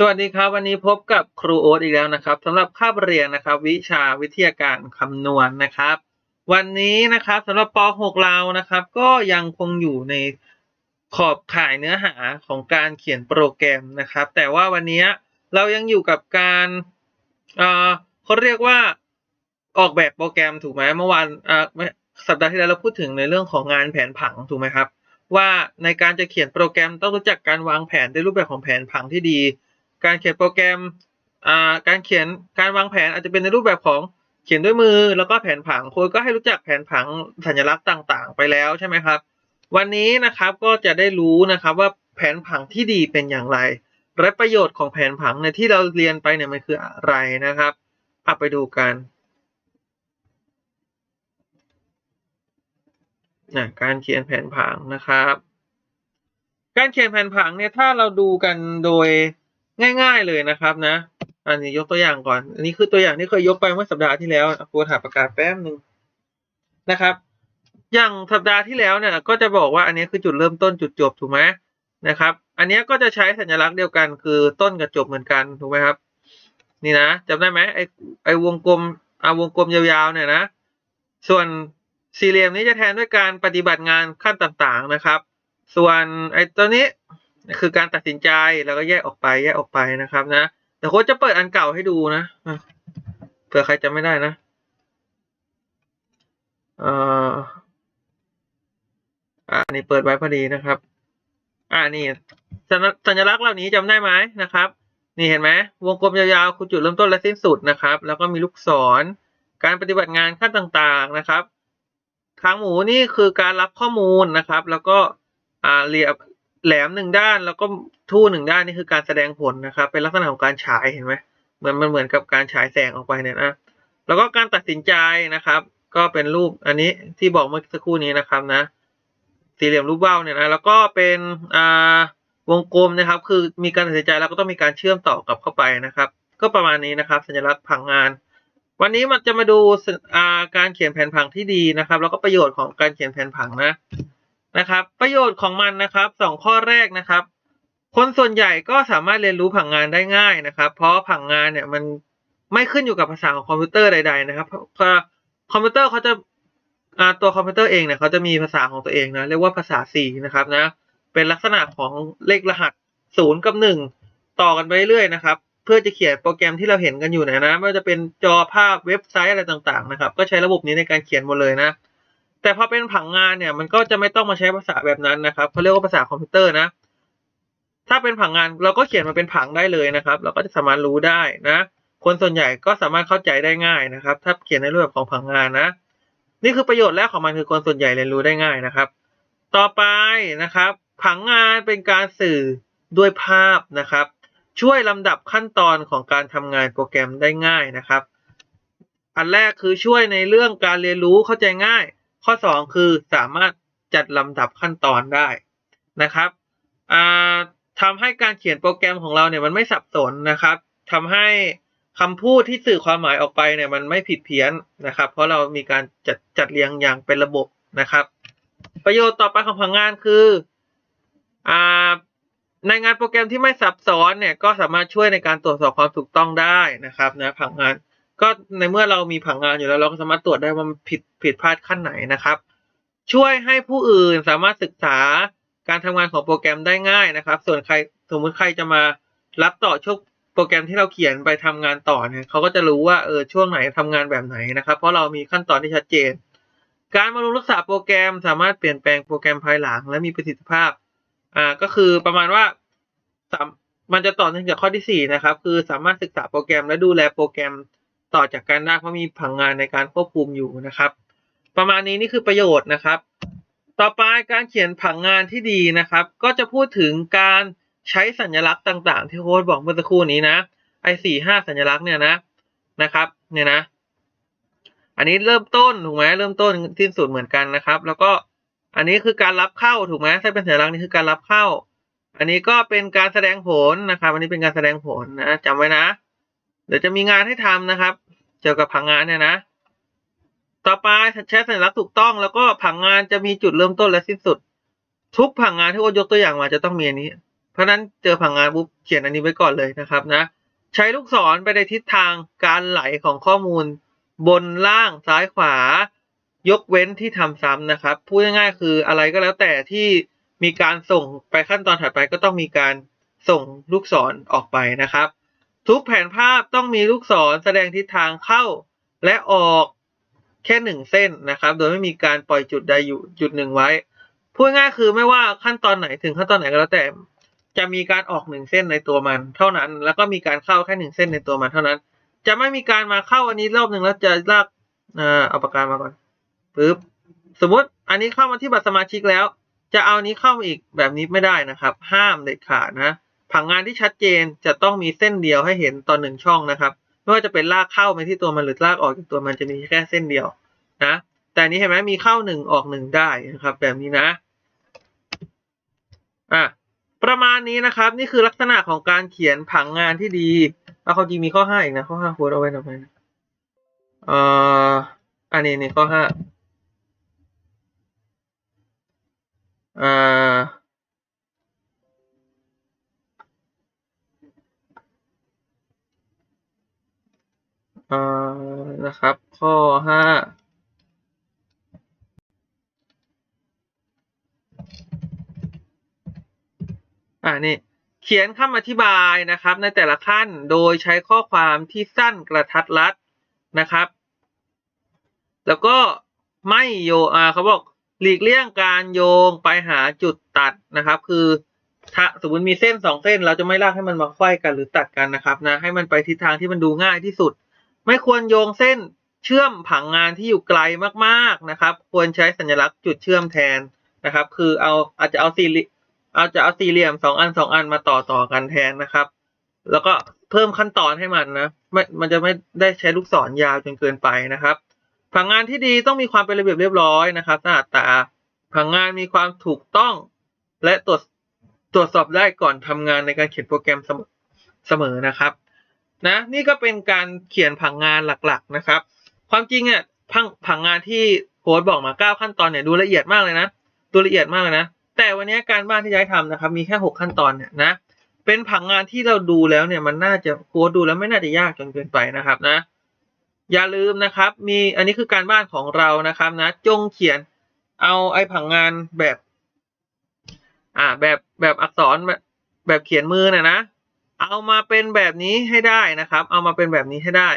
สวัสดีครับวันนี้พบกับครูโอ๊ตอีกแล้วนะครับสำหรับคาบเรียนนะครับ วิชาวิทยาการคำนวณนะครับ วันนี้นะครับสำหรับป .6 เรานะครับ ก็ยังคงอยู่ในขอบข่ายเนื้อหาของการเขียนโปรแกรมนะครับ แต่ว่าวันนี้เรายังอยู่กับการเอ่อเขาเรียกว่าออกแบบโปรแกรมถูกไหมเมื่อวานอ่าสัปดาห์ที่แล้วเราพูดถึงในเรื่องของงานแผนผังถูกไหมครับ ว่าในการจะเขียนโปรแกรมต้องรู้จักการวางแผนในรูปแบบของแผนผังที่ดี การเขียนโปรแกรมอ่าการเขียนการวางแผนอาจจะเป็นในรูปแบบของเขียนด้วยมือแล้วก็แผนผังค้ดก็ให้รู้จักแผนผังสัญลักษณ์ต่าง ๆ ไปแล้วใช่ไหมครับ วันนี้นะครับก็จะได้รู้นะครับว่าแผนผังที่ดีเป็นอย่างไรและประโยชน์ของแผนผังในยที่เราเรียนไปเนี่ยมันคืออะไรนะครับเอาไปดูกันนะการเขียนแผนผังนะครับ การเขียนแผนผังเนี่ยถ้าเราดูกันโดย ง่าย ๆเลยนะครับนะ อันนี้ยกตัวอย่างก่อน อันนี้คือตัวอย่างที่เคยยกไปเมื่อสัปดาห์ที่แล้วครูหาปากกาแป๊บหนึ่งนะครับ อย่างสัปดาห์ที่แล้วเนี่ย ก็จะบอกว่าอันนี้คือจุดเริ่มต้นจุดจบถูกไหมนะครับ อันนี้ก็จะใช้สัญลักษณ์เดียวกันคือต้นกับจบเหมือนกันถูกไหมครับ นี่นะจำได้ไหมไอไอวงกลมอาวงกลมยาวๆเนี่ยนะ ส่วนสี่เหลี่ยมนี้จะแทนด้วยการปฏิบัติงานขั้นต่างๆนะครับ ส่วนไอ้ตัวนี้ คือการตัดสินใจแล้วก็แยกออกไปแยกออกไปนะครับนะแต่โค้ชจะเปิดอันเก่าให้ดูนะเผื่อใครจำไม่ได้นะอ่ออ่านี่เปิดไว้พอดีนะครับ อ่านี่สัญสัญลักษณ์เหล่านี้จำได้ไหมนะครับ นี่เห็นไหมวงกลมยาวๆคือจุดเริ่มต้นและสิ้นสุดนะครับ แล้วก็มีลูกศร การปฏิบัติงานขั้นต่างๆนะครับทางหมูนี่คือการรับข้อมูลนะครับ แล้วก็อ่าเรียบ แหลมหนึ่งด้านแล้วก็ทู่หนึ่งด้านนี่คือการแสดงผลนะครับ เป็นลักษณะของการฉายเห็นไหมเหมือนมันเหมือนกับการฉายแสงออกไปเนี่ยนะแล้วก็การตัดสินใจนะครับ ก็เป็นรูปอันนี้ที่บอกเมื่อสักครู่นี้นะครับนะ สี่เหลี่ยมรูปว่าวเนี่ยนะแล้วก็เป็นอ่าวงกลมนะครับ คือมีการตัดสินใจแล้วก็ต้องมีการเชื่อมต่อกับเข้าไปนะครับ ก็ประมาณนี้นะครับ สัญลักษณ์ผังงาน วันนี้มันจะมาดูาการเขียนแผนผังที่ดีนะครับ แล้วก็ประโยชน์ของการเขียนแผนผังนะ นะครับ ประโยชน์ของมันนะครับสองข้อแรกนะครับ คนส่วนใหญ่ก็สามารถเรียนรู้ผังงานได้ง่ายนะครับ เพราะผังงานเนี่ยมันไม่ขึ้นอยู่กับภาษาของคอมพิวเตอร์ใด ๆ นะครับเพราะคอมพิวเตอร์เขาจะาตัวคอมพิวเตอร์เองเนี่ยเขาจะมีภาษาของตัวเองนะเรียกว่าภาษา C นะครับนะเป็นลักษณะของเลขรหัสศูนย์กับหนึ่งต่อกันไปเรื่อยนะครับ เพื่อจะเขียนโปรแกรมที่เราเห็นกันอยู่นยนะไม่ว่าจะเป็นจอภาพเว็บไซต์อะไรต่างๆนะครับ ก็ใช้ระบบนี้ในการเขียนหมดเลยนะ แต่พอเป็นผังงานเนี่ยมันก็จะไม่ต้องมาใช้ภาษาแบบนั้นนะครับเขาเรียกว่าภาษาคอมพิวเตอร์นะ ถ้าเป็นผังงานเราก็เขียนมาเป็นผังได้เลยนะครับ เราก็จะสามารถรู้ได้นะ คนส่วนใหญ่ก็สามารถเข้าใจได้ง่ายนะครับ ถ้าเขียนในรูปแบบของผังงานนะ นี่คือประโยชน์แรกของมันคือคนส่วนใหญ่เรียนรู้ได้ง่ายนะครับ ต่อไปนะครับ ผังงานเป็นการสื่อด้วยภาพนะครับ ช่วยลำดับขั้นตอนของการทำงานโปรแกรมได้ง่ายนะครับ อันแรกคือช่วยในเรื่องการเรียนรู้เข้าใจง่าย ข้อ 2 คือสามารถจัดลำดับขั้นตอนได้นะครับทำให้การเขียนโปรแกรมของเราเนี่ยมันไม่สับสนนะครับทำให้คำพูดที่สื่อความหมายออกไปเนี่ยมันไม่ผิดเพี้ยนนะครับ เพราะเรามีการจัดจัดเรียงอย่างเป็นระบบนะครับ ประโยชน์ต่อไปของผังงานคืออในงานโปรแกรมที่ไม่ซับซ้อนเนี่ยก็สามารถช่วยในการตรวจสอบความถูกต้องได้นะครับนะผังงาน ก็ในเมื่อเรามีผังงานอยู่แล้ว เราก็สามารถตรวจได้ว่ามันผิดผิดพลาดขั้นไหนนะครับ ช่วยให้ผู้อื่นสามารถศึกษาการทำงานของโปรแกรมได้ง่ายนะครับ ส่วนใครสมมติใครจะมารับต่อช่วงโปรแกรมที่เราเขียนไปทำงานต่อเนี่ยเขาก็จะรู้ว่าเออช่วงไหนทำงานแบบไหนนะครับ เพราะเรามีขั้นตอนที่ชัดเจน การบำรุงรักษาโปรแกรมสามารถเปลี่ยนแปลงโปรแกรมภายหลัง และมีประสิทธิภาพอ่าก็คือประมาณว่าสามมันจะต่อเนื่องจากข้อที่สี่นะครับคือสามารถศึกษาโปรแกรมและดูแลโปรแกรม ต่อจากกันได้เพราะมีผังงานในการควบคุมอยู่นะครับ ประมาณนี้นี่คือประโยชน์นะครับ ต่อไปการเขียนผังงานที่ดีนะครับ ก็จะพูดถึงการใช้สัญลักษณ์ต่าง ๆ ที่โค้ดบอกเมื่อสักครู่นี้นะไอ้สี่ห้าสัญลักษณ์เนี่ยนะนะครับ เนี่ยนะ อันนี้เริ่มต้นถูกไหมเริ่มต้นสิ้นสุดเหมือนกันนะครับ แล้วก็อันนี้คือการรับเข้าถูกไหมถ้เป็นสัญลักษณ์นี้คือการรับเข้า อันนี้ก็เป็นการแสดงผลนะครับ อันนี้เป็นการแสดงผลนะจำไว้นะ เดี๋ยวจะมีงานให้ทำนะครับ เกี่ยวกับผังงานเนี่ยนะ ต่อไปใช้สัญลักษณ์ถูกต้อง แล้วก็ผังงานจะมีจุดเริ่มต้นและสิ้นสุด ทุกผังงานที่โอ๊ตยกตัวอย่างมาจะต้องมีอันนี้ เพราะฉะนั้นเจอผังงานปุ๊บเขียนอันนี้ไว้ก่อนเลยนะครับนะ ใช้ลูกศรไปในทิศทางการไหลของข้อมูล บนล่างซ้ายขวา ยกเว้นที่ทำซ้ำนะครับ พูดง่ายๆคืออะไรก็แล้วแต่ที่มีการส่งไปขั้นตอนถัดไปก็ต้องมีการส่งลูกศรออกไปนะครับ ทุกแผนภาพต้องมีลูกศรแสดงทิศทางเข้าและออกแค่หนึ่งเส้นนะครับ โดยไม่มีการปล่อยจุดใดอยู่จุดหนึ่งไว้ พูดง่ายคือไม่ว่าขั้นตอนไหนถึงขั้นตอนไหนก็แล้วแต่ จะมีการออกหนึ่งเส้นในตัวมัน เท่านั้น แล้วก็มีการเข้าแค่หนึ่งเส้นในตัวมันเท่านั้น จะไม่มีการมาเข้าอันนี้รอบหนึ่งแล้วจะลากเอ่อเอาปากกามาก่อนปึ๊บสมมติอันนี้เข้ามาที่บัตรสมาชิกแล้ว จะเอานี้เข้ามาอีกแบบนี้ไม่ได้นะครับ ห้ามเด็ดขาดนะ ผังงานที่ชัดเจนจะต้องมีเส้นเดียวให้เห็นตอนหนึ่งช่องนะครับ ไม่ว่าจะเป็นลากเข้าไปที่ตัวมันหรือลากออกจากตัวมันจะมีแค่เส้นเดียวนะ แต่นี้เห็นไหมมีเข้าหนึ่งออกหนึ่งได้นะครับ แบบนี้นะอะประมาณนี้นะครับ นี่คือลักษณะของการเขียนผังงานที่ดีเอาเขาจริงมีข้อห้าอีกนะข้อห้าควรเอาไว้ทำไมนะเอ่ออันนี้นี่ข้อห้า อ่านี่เขียนคำอธิบายนะครับ ในแต่ละขั้นโดยใช้ข้อความที่สั้นกระทัดรัดนะครับ แล้วก็ไม่โยอ่าเขาบอกหลีกเลี่ยงการโยงไปหาจุดตัดนะครับ คือถ้าสมมติมีเส้นสองเส้น เราจะไม่ลากให้มันมาไขว้กันหรือตัดกันนะครับนะให้มันไปทิศทางที่มันดูง่ายที่สุด ไม่ควรโยงเส้นเชื่อมผังงานที่อยู่ไกลมากๆนะครับ ควรใช้สัญลักษณ์จุดเชื่อมแทนนะครับ คือเอาอาจจะเอาสี่เหลี่ย อาจจะเอาสี่เหลี่ยมสองอันสองอันมาต่อต่อกันแทนนะครับ แล้วก็เพิ่มขั้นตอนให้มันนะไม่มันจะไม่ได้ใช้ลูกศรยาวจนเกินไปนะครับผังงานที่ดีต้องมีความเป็นระเบียบเรียบร้อยนะครับหน้าตาผังงานมีความถูกต้อง และตรวจตรวจสอบได้ก่อนทำงานในการเขียนโปรแกรมเสมอนะครับ นะ นี่ก็เป็นการเขียนผังงานหลักๆนะครับ ความจริงเนี่ยผังผังงานที่โค้ดบอกมาเก้าขั้นตอนเนี่ยดูละเอียดมากเลยนะดูละเอียดมากเลยนะ แต่วันนี้การบ้านที่ย้ายทำนะครับ มีแค่หกขั้นตอนเนี่ยนะ เป็นผังงานที่เราดูแล้วเนี่ยมันน่าจะโค้ดดูแล้วไม่น่าจะยากจนเกินไปนะครับนะ อย่าลืมนะครับ มีอันนี้คือการบ้านของเรานะครับนะ จงเขียนเอาไอ้ผังงานแบบ อ่าแบบแบบอักษรแบบแบบเขียนมือน่ะนะ เอามาเป็นแบบนี้ให้ได้นะครับ เอามาเป็นแบบนี้ให้ได้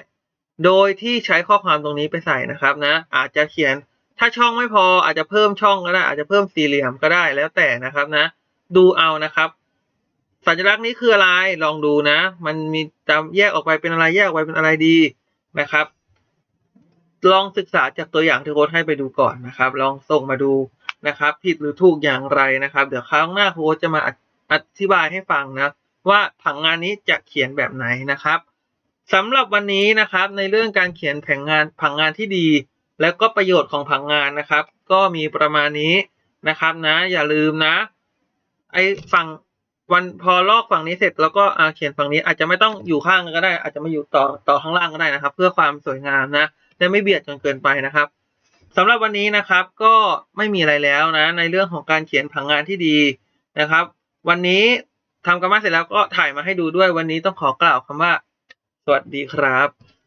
โดยที่ใช้ข้อความตรงนี้ไปใส่นะครับนะ อาจจะเขียน ถ้าช่องไม่พออาจจะเพิ่มช่องก็ได้ อาจจะเพิ่มสี่เหลี่ยมก็ได้แล้วแต่นะครับนะ ดูเอานะครับ สัญลักษณ์นี้คืออะไรลองดูนะ มันมีจะแยกออกไปเป็นอะไรแยกออกไปเป็นอะไรดีนะครับ ลองศึกษาจากตัวอย่างที่โค้ดให้ไปดูก่อนนะครับ ลองส่งมาดูนะครับ ผิดหรือถูกอย่างไรนะครับ เดี๋ยวครั้งหน้าโค้ดจะมาอธิบายให้ฟังนะ ว่าผังงานนี้จะเขียนแบบไหนนะครับสำหรับวันนี้นะครับในเรื่องการเขียนแผงงานผังงานที่ดี แล้วก็ประโยชน์ของผังงานนะครับ ก็มีประมาณนี้นะครับนะ อย่าลืมนะ ไอ้ฝั่งวันพอลอกฝั่งนี้เสร็จแล้วก็เขียนฝั่งนี้อาจจะไม่ต้องอยู่ข้างก็ได้ อาจจะมาอยู่ต่อต่อข้างล่างก็ได้นะครับ เพื่อความสวยงามนะและไม่เบียดจนเกินไปนะครับสำหรับวันนี้นะครับก็ไม่มีอะไรแล้วนะ ในเรื่องของการเขียนผังงานที่ดีนะครับ วันนี้ทำกันมาเสร็จแล้วก็ถ่ายมาให้ดูด้วยวันนี้ต้องขอกล่าวคำว่า สวัสดีครับ